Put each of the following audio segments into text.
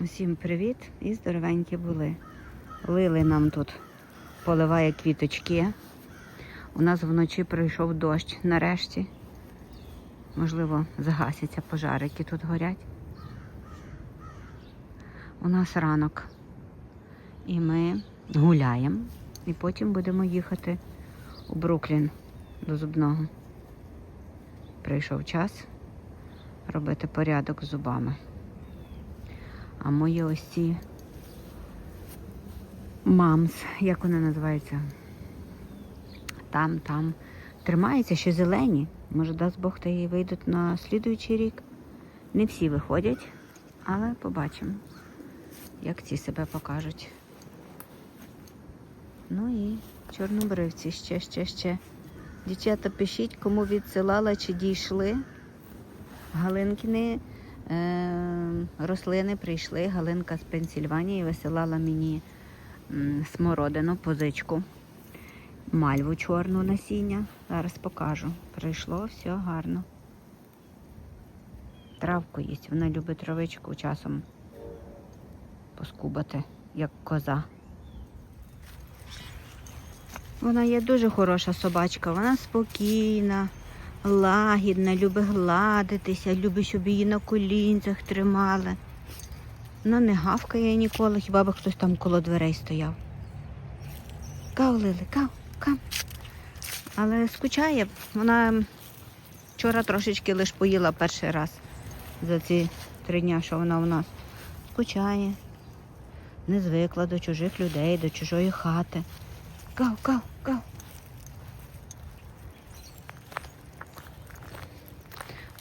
Усім привіт і здоровенькі були. Лили нам тут поливає квіточки. У нас вночі прийшов дощ нарешті. Можливо, загасяться пожари, які тут горять. У нас ранок. І ми гуляємо. І потім будемо їхати у Бруклін до зубного. Прийшов час робити порядок з зубами. А мої ось ці мамс, як вони називаються? Там, там тримаються ще зелені. Може, дасть Бог та і вийдуть на слідуючий рік. Не всі виходять, але побачимо, як ці себе покажуть. Ну і чорнобривці ще, ще, ще. Дівчата, пишіть, кому відсилала, чи дійшли. Галинкини рослини прийшли. Галинка з Пенсільванії висилала мені смородину, позичку, мальву чорну насіння. Зараз покажу. Прийшло, все гарно. Травку їсть. Вона любить травичку часом поскубати, як коза. Вона є дуже хороша собачка, вона спокійна, лагідна, любить гладитися, любить, щоб її на колінцях тримали. Вона не гавкає ніколи, хіба би хтось там коло дверей стояв. Кав, Лили, кав, кав. Але скучає, вона вчора трошечки лише поїла перший раз за ці три дні, що вона у нас. Скучає, не звикла до чужих людей, до чужої хати. Гав, гав, гав.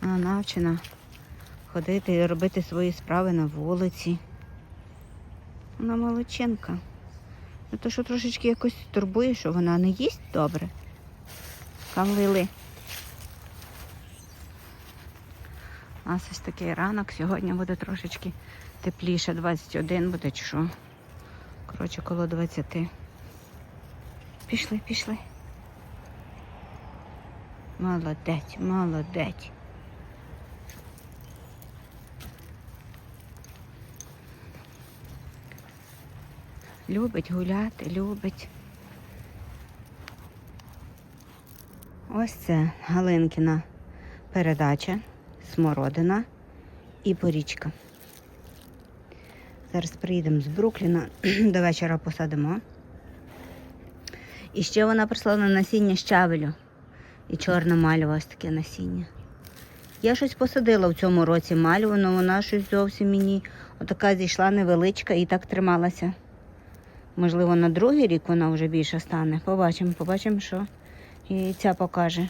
Навчена ходити і робити свої справи на вулиці. Вона молодчинка. Ну, то, що трошечки якось турбує, що вона не їсть добре. Там лили. У нас ось такий ранок. Сьогодні буде трошечки тепліше. 21 буде чи що. Коротше, коло 20. Пішли, пішли. Молодець, молодець. Любить гуляти, любить. Ось це Галинкіна передача, смородина і порічка. Зараз приїдемо з Брукліна, до вечора посадимо. І ще вона прислала насіння щавелю і чорне мальва, ось таке насіння. Я щось посадила в цьому році мальву, але вона щось зовсім мені отака зійшла невеличка і так трималася. Можливо, на другий рік вона вже більше стане. Побачимо, побачимо, що і ця покаже.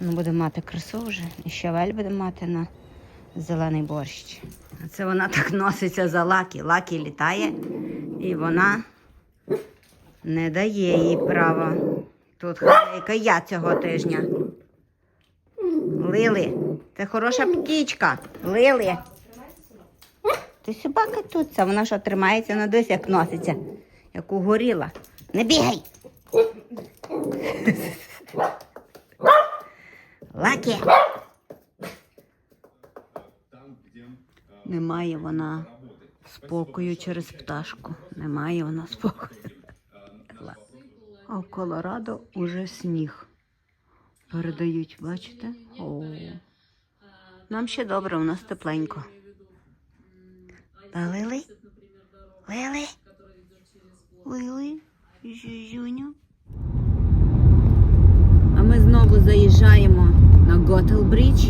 Ну, буде мати красу вже. І щавель буде мати на зелений борщ. Це вона так носиться за лакі. Лакі літає, і вона не дає їй права. Тут хазяйка я цього тижня. Лили, ти хороша птічка. Лили. Ти собака тут, вона що тримається, на десь як носиться, як угоріла. Не бігай. Лакі. Немає вона спокою через пташку. Немає вона спокою. А в Колорадо уже сніг. Передають, бачите? О. Нам ще добре, у нас тепленько. Та Лили? Лили? Лили? Жюню? А ми знову заїжджаємо на Готелбрідж.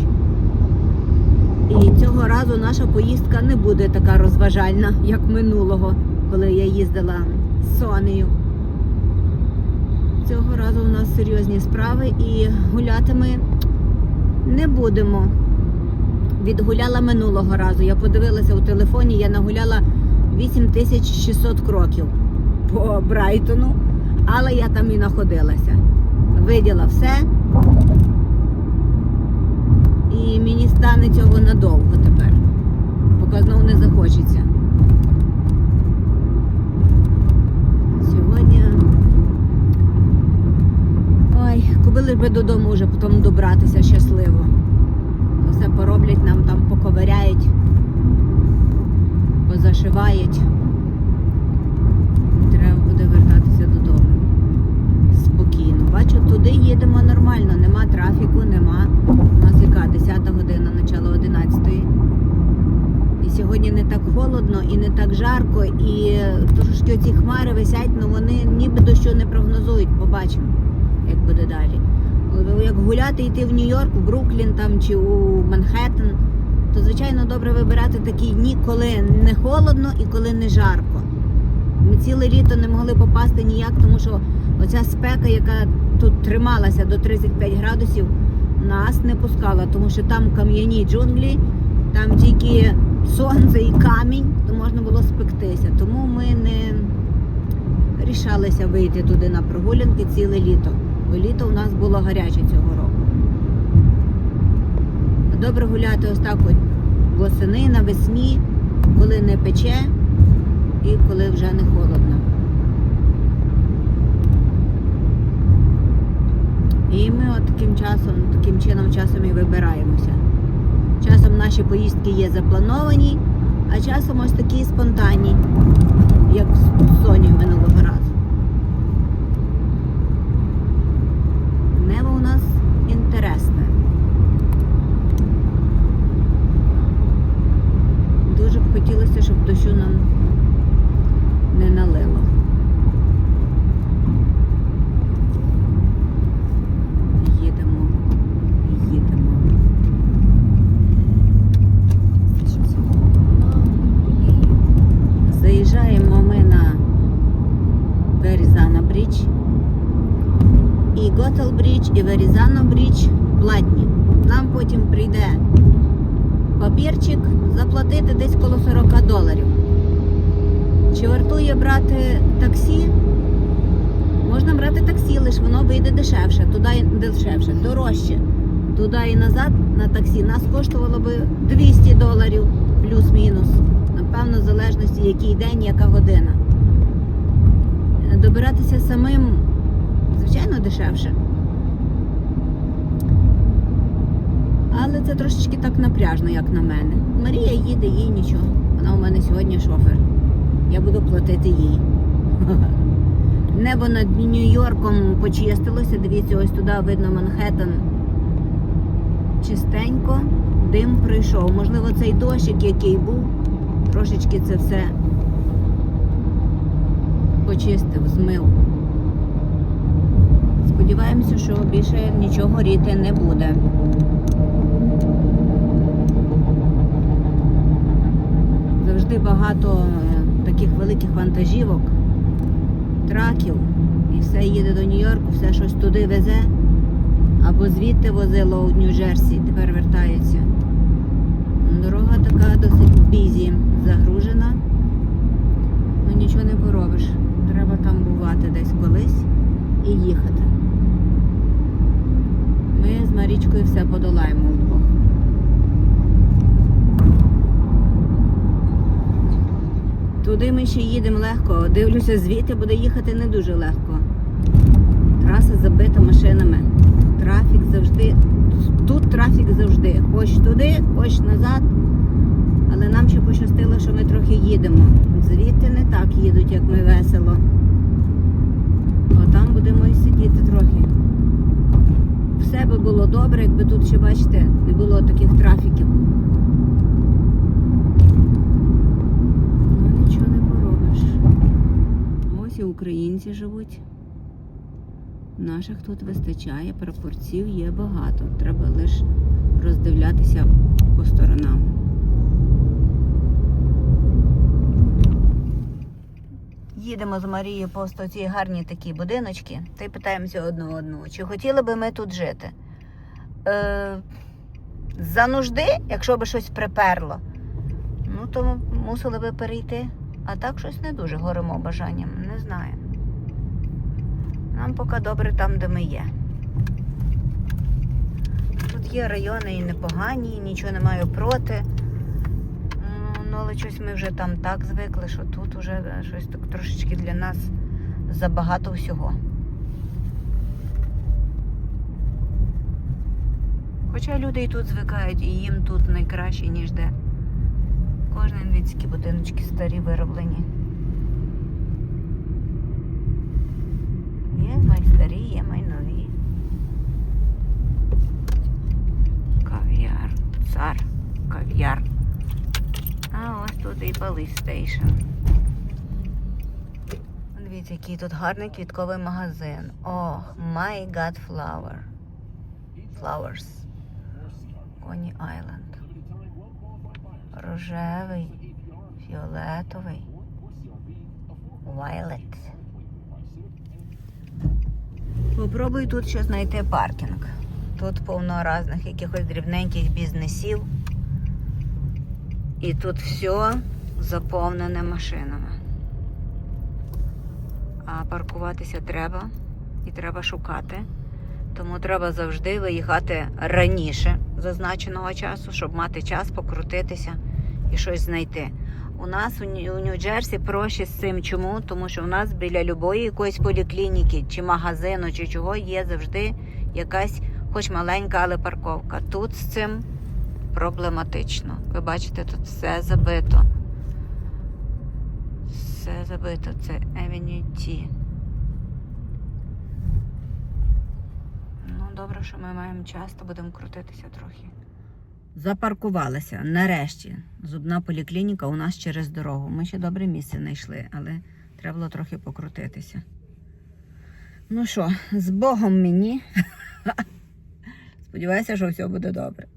І цього разу наша поїздка не буде така розважальна, як минулого, коли я їздила з Сонею. Цього разу у нас серйозні справи і гуляти ми не будемо. Відгуляла минулого разу. Я подивилася у телефоні, я нагуляла 8600 кроків по Брайтону, але я там і знаходилася. Виділа все. І мені стане цього надовго тепер, поки знову не захочеться. Сьогодні. Ой, кобили би додому вже потім добратися щасливо. Все пороблять нам там по поваряють, позашивають. Треба буде вертатися додому. Спокійно. Бачу, туди їдемо нормально, нема трафіку, нема. У нас яка 10 година, начало 11. І сьогодні не так холодно і не так жарко, і трошки оці хмари висять, але вони ніби дощу не прогнозують. Побачимо, як буде далі. Ну, Як гуляти, йти в Нью-Йорк, в Бруклін там чи у Манхеттен, то звичайно добре вибирати такі дні, коли не холодно і коли не жарко. Ми ціле літо не могли попасти ніяк, тому що оця спека, яка тут трималася до 35 градусів, нас не пускала, тому що там кам'яні джунглі, там тільки сонце і камінь, то можна було спектися. Тому ми не рішалися вийти туди на прогулянки ціле літо. Бо літо у нас було гаряче цього року. Добре гуляти ось так от восени, навесні, коли не пече і коли вже не холодно. І ми от таким часом, таким чином часом і вибираємося. Часом наші поїздки є заплановані, а часом ось такі спонтанні, як з Соню минулого разу. Небо у нас інтересне. Дуже б хотілося, щоб дощу нам не налило. Їдемо, їдемо. Заїжджаємо ми на Верізана Брідж. І Готел Брідж, і Верізано Брідж платні. Нам потім прийде папірчик заплатити десь коло 40 доларів. Чи вартує брати таксі? Можна брати таксі, лише воно вийде дешевше, туди і дешевше, дорожче. Туди і назад на таксі нас коштувало би 200 доларів плюс-мінус. Напевно, в залежності, який день, яка година. Добиратися самим, звичайно, дешевше. Але це трошечки так напряжно, як на мене. Марія їде, їй нічого. Вона у мене сьогодні шофер. Я буду платити їй. Небо над Нью-Йорком почистилося. Дивіться, ось туди видно Манхеттен. Чистенько, дим прийшов. Можливо, цей дощик, який був, трошечки це все почистив, змив. Сподіваємося, що більше нічого ріти не буде. Завжди багато е, таких великих вантажівок, траків, і все їде до Нью-Йорку, все щось туди везе, або звідти возило у Нью-Джерсі, тепер вертається. Дорога така досить бізі, загружена. Ну нічого не поробиш. Треба там бувати десь колись і їхати. Ми з Марічкою все подолаємо Туди ми ще їдемо легко. Дивлюся, звідти буде їхати не дуже легко. Траса забита машинами. Трафік завжди. Тут трафік завжди. Хоч туди, хоч назад. Але нам ще пощастило, що ми трохи їдемо. Звідти не так їдуть, як ми весело. А там будемо і сидіти трохи. Все би було добре, якби тут ще, бачите, не було таких трафіків. Ну нічого не поробиш. Ось і українці живуть. Наших тут вистачає, прапорців є багато. Треба лише роздивлятися по сторонам. Їдемо з Марією просто ці гарні такі будиночки та й питаємося одне одного, чи хотіли би ми тут жити. Е, за нужди, якщо би щось приперло, ну то мусили би перейти. А так щось не дуже горимо бажанням, не знаю. Нам поки добре там, де ми є. Тут є райони і непогані, і нічого не маю проти. Ну, Ну, але щось ми вже там так звикли, що тут вже щось так трошечки для нас забагато всього. Хоча люди і тут звикають, і їм тут найкраще, ніж де. Кожен від ці будиночки старі вироблені. Є майстарі, є майнові. Кав'яр, цар, кав'яр. А ось тут і Station. Дивіться, який тут гарний квітковий магазин. О, My God Flower. Flowers. Коні Айленд. Рожевий, фіолетовий. Violet. Попробуй тут ще знайти паркінг. Тут повно різних якихось дрібненьких бізнесів. І тут все заповнене машинами. А паркуватися треба і треба шукати. Тому треба завжди виїхати раніше зазначеного часу, щоб мати час покрутитися і щось знайти. У нас у Нью- у Нью-Джерсі проще з цим. Чому? Тому що в нас біля любої якоїсь поліклініки чи магазину, чи чого є завжди якась, хоч маленька, але парковка. Тут з цим проблематично. Ви бачите, тут все забито. Все забито. Це Avenue T. Ну, добре, що ми маємо час, то будемо крутитися трохи. Запаркувалися. Нарешті. Зубна поліклініка у нас через дорогу. Ми ще добре місце знайшли, але треба було трохи покрутитися. Ну що, з Богом мені. Сподіваюся, що все буде добре.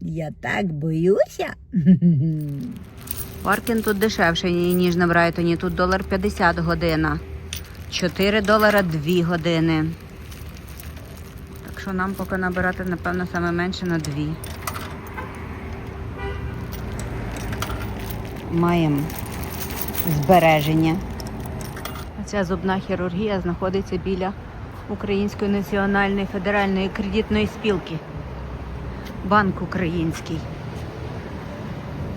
Я так боюся. Паркінг тут дешевший, ніж на Брайтоні. Тут долар 50 година. 4 долара 2 години. Так що нам поки набирати, напевно, саме менше на 2. Маємо збереження. Ця зубна хірургія знаходиться біля Української національної федеральної кредитної спілки. Банк український.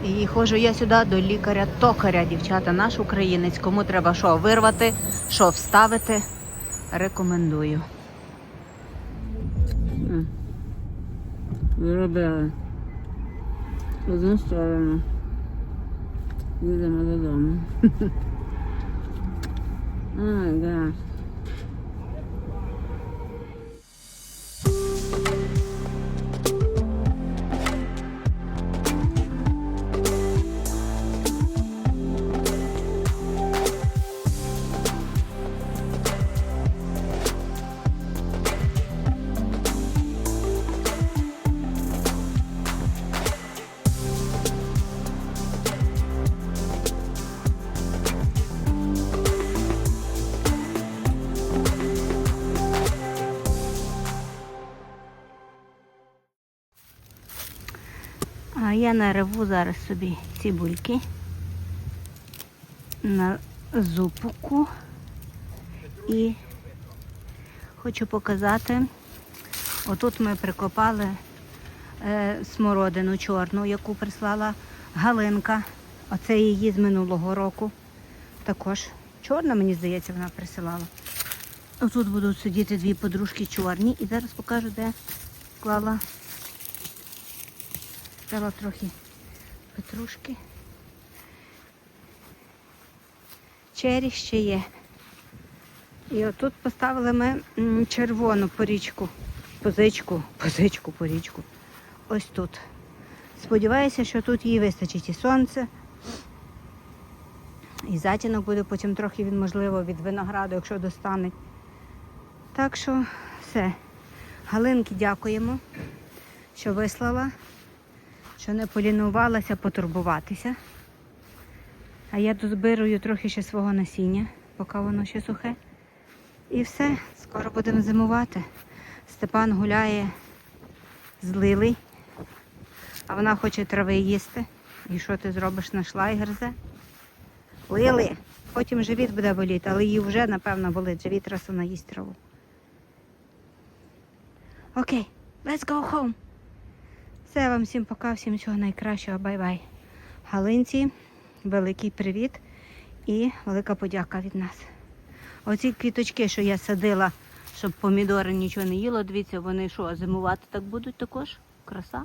І ходжу я сюди до лікаря-токаря, дівчата, наш українець. Кому треба що вирвати, що вставити, рекомендую. Зробили. Одну сторону. Їдемо додому. Ай, да. Я нареву зараз собі цибульки на зупуку і хочу показати. Отут ми прикопали е, смородину чорну, яку прислала Галинка. Оце її з минулого року. Також чорна, мені здається, вона присилала. Отут будуть сидіти дві подружки чорні. І зараз покажу, де клала Взяла трохи петрушки. Чері ще є. І отут поставили ми червону порічку, позичку, позичку, порічку. Ось тут. Сподіваюся, що тут їй вистачить і сонце. І затінок буде потім трохи від, можливо, від винограду, якщо достане. Так що все. Галинки дякуємо, що вислала що не полінувалася потурбуватися. А я дозбирую трохи ще свого насіння, поки воно ще сухе. І все, скоро будемо зимувати. Степан гуляє з Лили, а вона хоче трави їсти. І що ти зробиш, знайшла і гризе? Лили, потім живіт буде боліти, але їй вже, напевно, болить живіт, раз вона їсть траву. Окей, let's go home. Все, вам всім пока, всім всього найкращого. Бай-бай. Галинці, великий привіт і велика подяка від нас. Оці квіточки, що я садила, щоб помідори нічого не їло, дивіться, вони що, зимувати так будуть також? Краса.